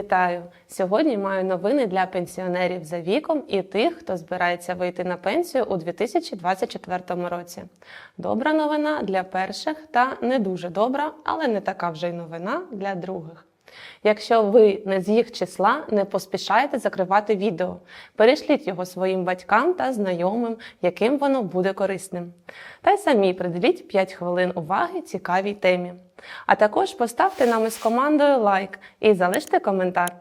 Вітаю! Сьогодні маю новини для пенсіонерів за віком і тих, хто збирається вийти на пенсію у 2024 році. Добра новина для перших та не дуже добра, але не така вже й новина для других. Якщо ви не з їх числа, не поспішайте закривати відео. Перешліть його своїм батькам та знайомим, яким воно буде корисним. Та й самі приділіть 5 хвилин уваги цікавій темі. А також поставте нам із командою лайк і залиште коментар.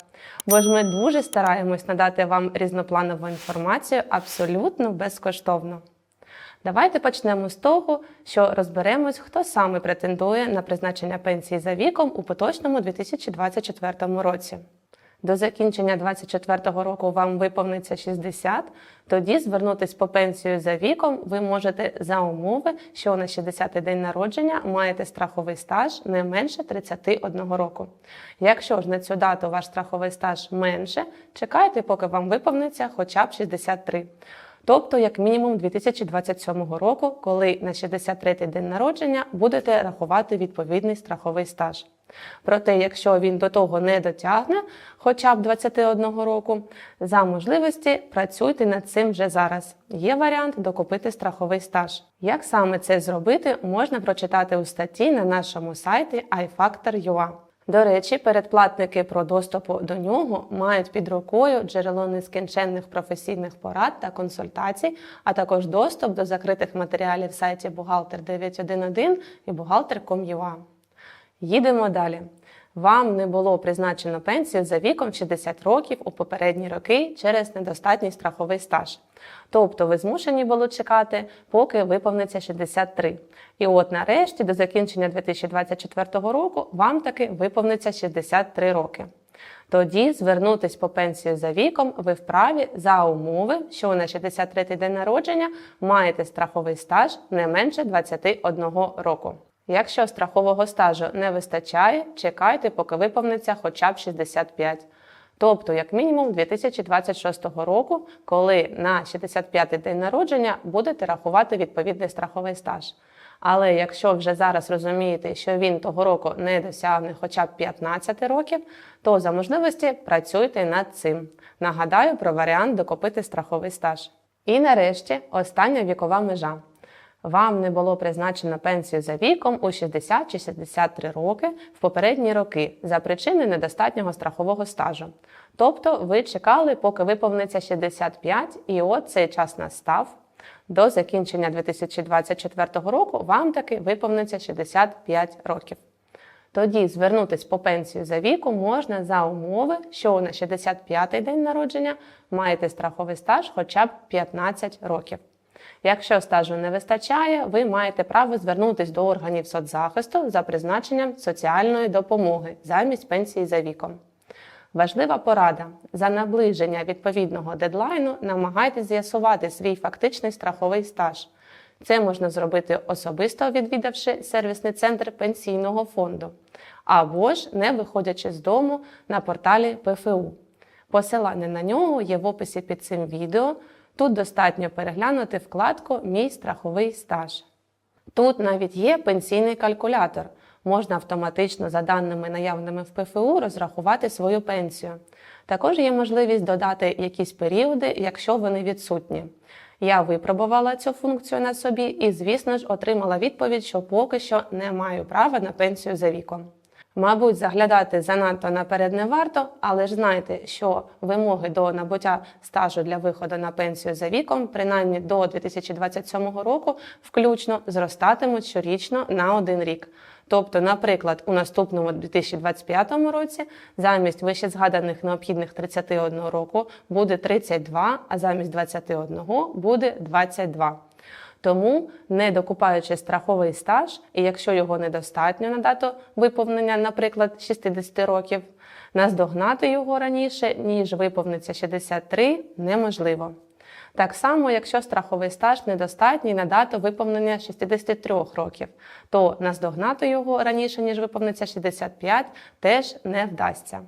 Бо ж ми дуже стараємось надати вам різнопланову інформацію абсолютно безкоштовно. Давайте почнемо з того, що розберемось, хто саме претендує на призначення пенсії за віком у поточному 2024 році. До закінчення 2024 року вам виповниться 60, тоді звернутись по пенсію за віком ви можете за умови, що на 60-й день народження маєте страховий стаж не менше 31 року. Якщо ж на цю дату ваш страховий стаж менше, чекайте, поки вам виповниться хоча б 63. Тобто, як мінімум 2027 року, коли на 63-й день народження будете рахувати відповідний страховий стаж. Проте, якщо він до того не дотягне, хоча б 21 року, за можливості працюйте над цим вже зараз. Є варіант докупити страховий стаж. Як саме це зробити, можна прочитати у статті на нашому сайті iFactor.ua. До речі, передплатники про доступу до нього мають під рукою джерело нескінченних професійних порад та консультацій, а також доступ до закритих матеріалів сайті Бухгалтер 911 і Бухгалтер.com.ua. Їдемо далі. Вам не було призначено пенсію за віком 60 років у попередні роки через недостатній страховий стаж. Тобто ви змушені були чекати, поки виповниться 63. І от нарешті, до закінчення 2024 року, вам таки виповниться 63 роки. Тоді звернутись по пенсію за віком ви вправі за умови, що на 63-й день народження маєте страховий стаж не менше 21 року. Якщо страхового стажу не вистачає, чекайте, поки виповниться хоча б 65. Тобто, як мінімум 2026 року, коли на 65-й день народження будете рахувати відповідний страховий стаж. Але якщо вже зараз розумієте, що він того року не досягне хоча б 15 років, то за можливості працюйте над цим. Нагадаю про варіант докупити страховий стаж. І нарешті остання вікова межа. Вам не було призначено пенсію за віком у 60 чи 63 роки в попередні роки за причини недостатнього страхового стажу. Тобто ви чекали, поки виповниться 65, і от цей час настав. До закінчення 2024 року вам таки виповниться 65 років. Тоді звернутись по пенсію за віком можна за умови, що на 65-й день народження маєте страховий стаж хоча б 15 років. Якщо стажу не вистачає, ви маєте право звернутися до органів соцзахисту за призначенням соціальної допомоги замість пенсії за віком. Важлива порада за наближення відповідного дедлайну намагайтесь з'ясувати свій фактичний страховий стаж. Це можна зробити особисто відвідавши сервісний центр пенсійного фонду, або ж не виходячи з дому на порталі ПФУ. Посилання на нього є в описі під цим відео. Тут достатньо переглянути вкладку Мій страховий стаж. Тут навіть є пенсійний калькулятор. Можна автоматично за даними наявними в ПФУ розрахувати свою пенсію. Також є можливість додати якісь періоди, якщо вони відсутні. Я випробувала цю функцію на собі і, звісно ж, отримала відповідь, що поки що не маю права на пенсію за віком. Мабуть, заглядати занадто наперед не варто, але ж знайте, що вимоги до набуття стажу для виходу на пенсію за віком, принаймні до 2027 року, включно зростатимуть щорічно на один рік. Тобто, наприклад, у наступному 2025 році замість вище згаданих необхідних 31 року буде 32, а замість 21 буде 22. Тому, не докупаючи страховий стаж, і якщо його недостатньо на дату виповнення, наприклад, 60 років, наздогнати його раніше, ніж виповниться 63, неможливо. Так само, якщо страховий стаж недостатній на дату виповнення 63 років, то наздогнати його раніше, ніж виповниться 65, теж не вдасться.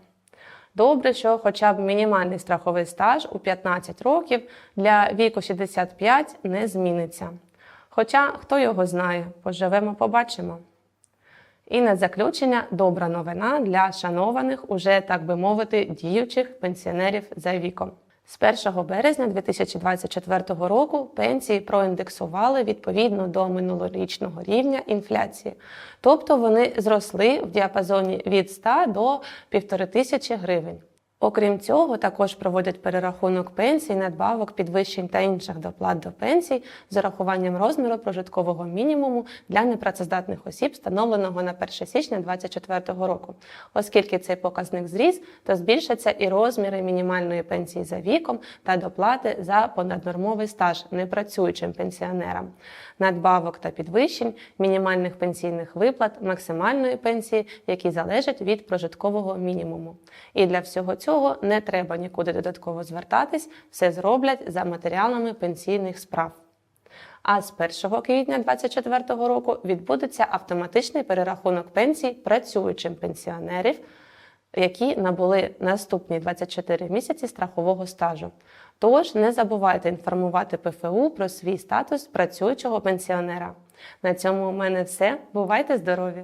Добре, що хоча б мінімальний страховий стаж у 15 років для віку 65 не зміниться. Хоча хто його знає, поживемо, побачимо. І на заключення добра новина для шанованих, уже так би мовити, діючих пенсіонерів за віком. З 1 березня 2024 року пенсії проіндексували відповідно до минулорічного рівня інфляції, тобто вони зросли в діапазоні від 100 до 1500 гривень. Окрім цього, також проводять перерахунок пенсій, надбавок, підвищень та інших доплат до пенсій з урахуванням розміру прожиткового мінімуму для непрацездатних осіб, встановленого на 1 січня 2024 року. Оскільки цей показник зріс, то збільшаться і розміри мінімальної пенсії за віком та доплати за понаднормовий стаж непрацюючим пенсіонерам, надбавок та підвищень, мінімальних пенсійних виплат, максимальної пенсії, які залежать від прожиткового мінімуму. І для всього цього не треба нікуди додатково звертатись, все зроблять за матеріалами пенсійних справ. А з 1 квітня 2024 року відбудеться автоматичний перерахунок пенсій працюючим пенсіонерів, які набули наступні 24 місяці страхового стажу. Тож не забувайте інформувати ПФУ про свій статус працюючого пенсіонера. На цьому у мене все. Бувайте здорові!